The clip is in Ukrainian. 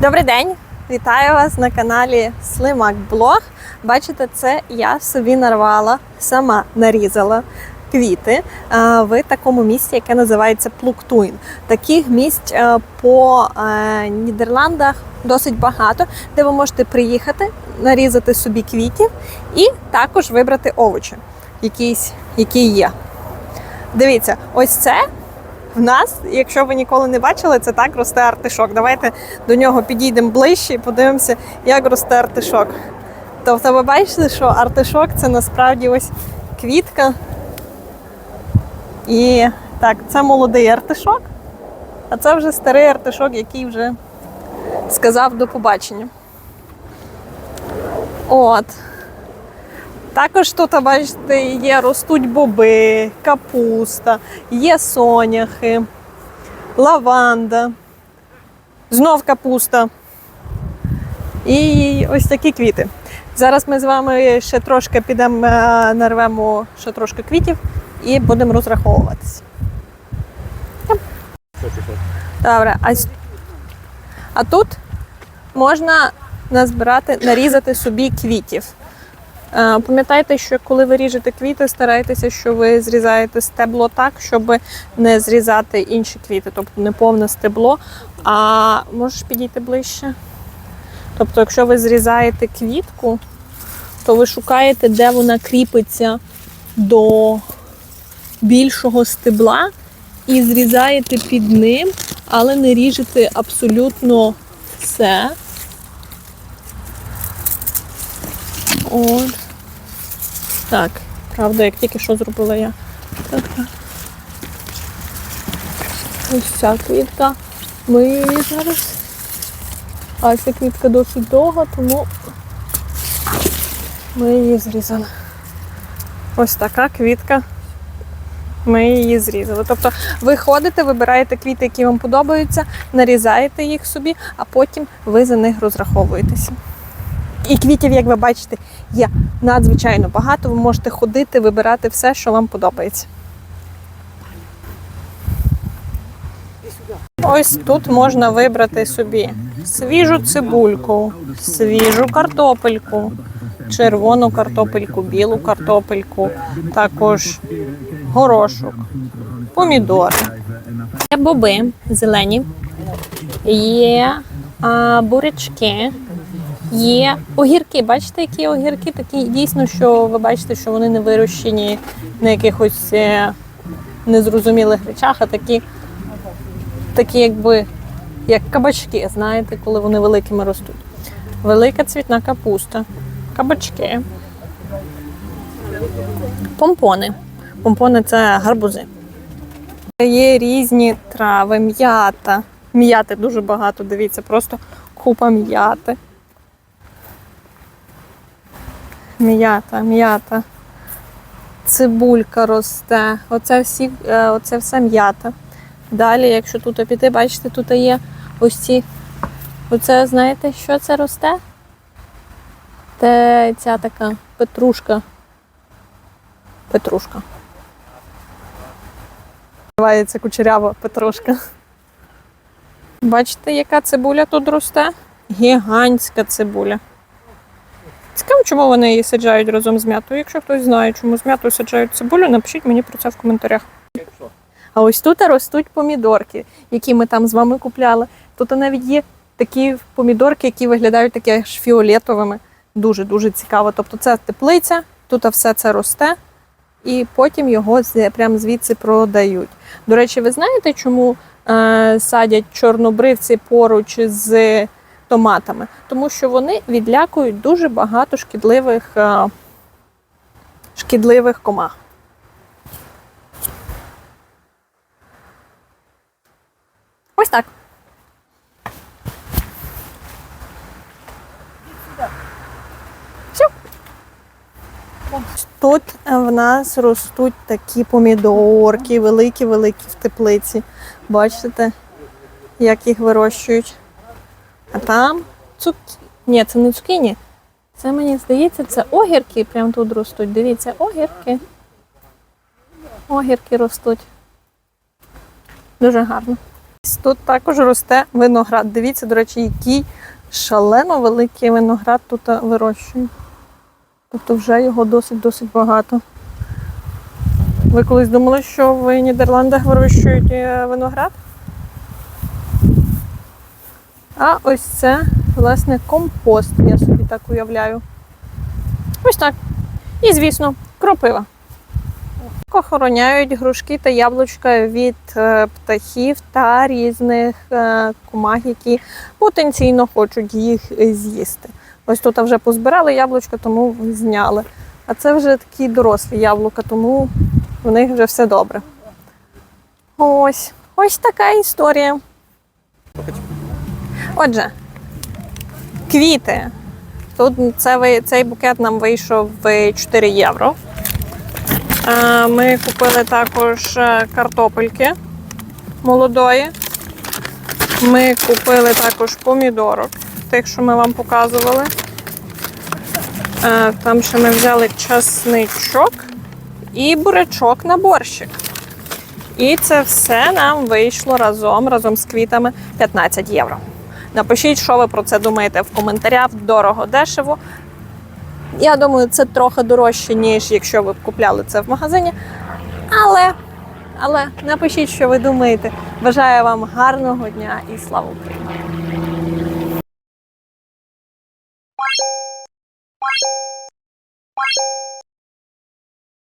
Добрий день! Вітаю вас на каналі Слимак Блог. Бачите, це я собі нарвала, сама нарізала квіти е, в такому місці, яке називається Плуктуін. Таких місць е, по е, Нідерландах досить багато, де ви можете приїхати, нарізати собі квітів і також вибрати овочі, якісь, які є. Дивіться, ось це в нас, якщо ви ніколи не бачили, це так росте артишок. Давайте до нього підійдемо ближче і подивимося, як росте артишок. Тобто, ви бачите, що артишок це насправді ось квітка. І так, це молодий артишок, а це вже старий артишок, який вже сказав до побачення. От. Також тут, бачите, є ростуть боби, капуста, є соняхи, лаванда, знов капуста. І ось такі квіти. Зараз ми з вами ще трошки підемо, е, нарвемо ще трошки квітів і будемо розраховуватися. Добре, а, а тут можна назбирати, нарізати собі квітів. Е, Пам'ятайте, що коли ви ріжете квіти, старайтеся, що ви зрізаєте стебло так, щоб не зрізати інші квіти, тобто не повне стебло. А можеш підійти ближче? Тобто, якщо ви зрізаєте квітку, то ви шукаєте, де вона кріпиться до більшого стебла і зрізаєте під ним, але не ріжете абсолютно все. От. Так, правда, як тільки що зробила я. Ось ця квітка. Ми її зараз. А ця квітка досить довга, тому ми її зрізали. Ось така квітка. Ми її зрізали. Тобто ви ходите, вибираєте квіти, які вам подобаються, нарізаєте їх собі, а потім ви за них розраховуєтеся. І квітів, як ви бачите, є надзвичайно багато. Ви можете ходити, вибирати все, що вам подобається. Ось тут можна вибрати собі свіжу цибульку, свіжу картопельку, червону картопельку, білу картопельку, також горошок, помідори. Є боби зелені, є а, бурячки, Є огірки, бачите, які огірки такі дійсно, що ви бачите, що вони не вирощені на якихось е, незрозумілих речах, а такі, такі якби як кабачки, знаєте, коли вони великими ростуть. Велика цвітна капуста, кабачки, помпони. Помпони це гарбузи. Є різні трави, м'ята. М'яти дуже багато, дивіться, просто купа м'яти. М'ята, м'ята. Цибулька росте. Оце, всі, е, оце все м'ята. Далі, якщо тут піти, бачите, тут є ось ці. Оце, знаєте, що це росте? Це ця така петрушка. Петрушка. Називається кучерява петрушка. Бачите, яка цибуля тут росте? Гігантська цибуля. Цікаво, чому вони її саджають разом з м'ятою. Якщо хтось знає, чому з м'ятою саджають цибулю, напишіть мені про це в коментарях. А ось тут ростуть помідорки, які ми там з вами купляли. Тут навіть є такі помідорки, які виглядають такі аж фіолетовими. Дуже-дуже цікаво. Тобто це теплиця, тут все це росте, і потім його прямо звідси продають. До речі, ви знаєте, чому е, садять чорнобривці поруч з томатами, тому що вони відлякують дуже багато шкідливих, е, шкідливих комах. Ось так. Все. Тут в нас ростуть такі помідорки, великі-великі в теплиці. Бачите, як їх вирощують. А там цук... Ні, це не цукіні. Це мені здається, це огірки прямо тут ростуть. Дивіться, огірки. Огірки ростуть. Дуже гарно. Тут також росте виноград. Дивіться, до речі, який шалено великий виноград тут е, вирощують. Тобто вже його досить-досить багато. Ви колись думали, що в Нідерландах вирощують е, виноград? А ось це, власне, компост, я собі так уявляю. Ось так. І, звісно, кропива. Охороняють грушки та яблучка від е, птахів та різних е, комах, які потенційно хочуть їх з'їсти. Ось тут вже позбирали яблучка, тому зняли. А це вже такі дорослі яблука, тому в них вже все добре. Ось, ось така історія. Отже, квіти. Тут це, ви- цей букет нам вийшов в 4 євро. Е, Ми купили також е, картопельки молодої. Ми купили також помідорок, тих, що ми вам показували. Е, Там ще ми взяли часничок і бурячок на борщик. І це все нам вийшло разом, разом з квітами 15 євро. Напишіть, що ви про це думаєте в коментарях. Дорого, дешево. Я думаю, це трохи дорожче, ніж якщо ви б купляли це в магазині. Але, але напишіть, що ви думаєте. Бажаю вам гарного дня і слава Україні!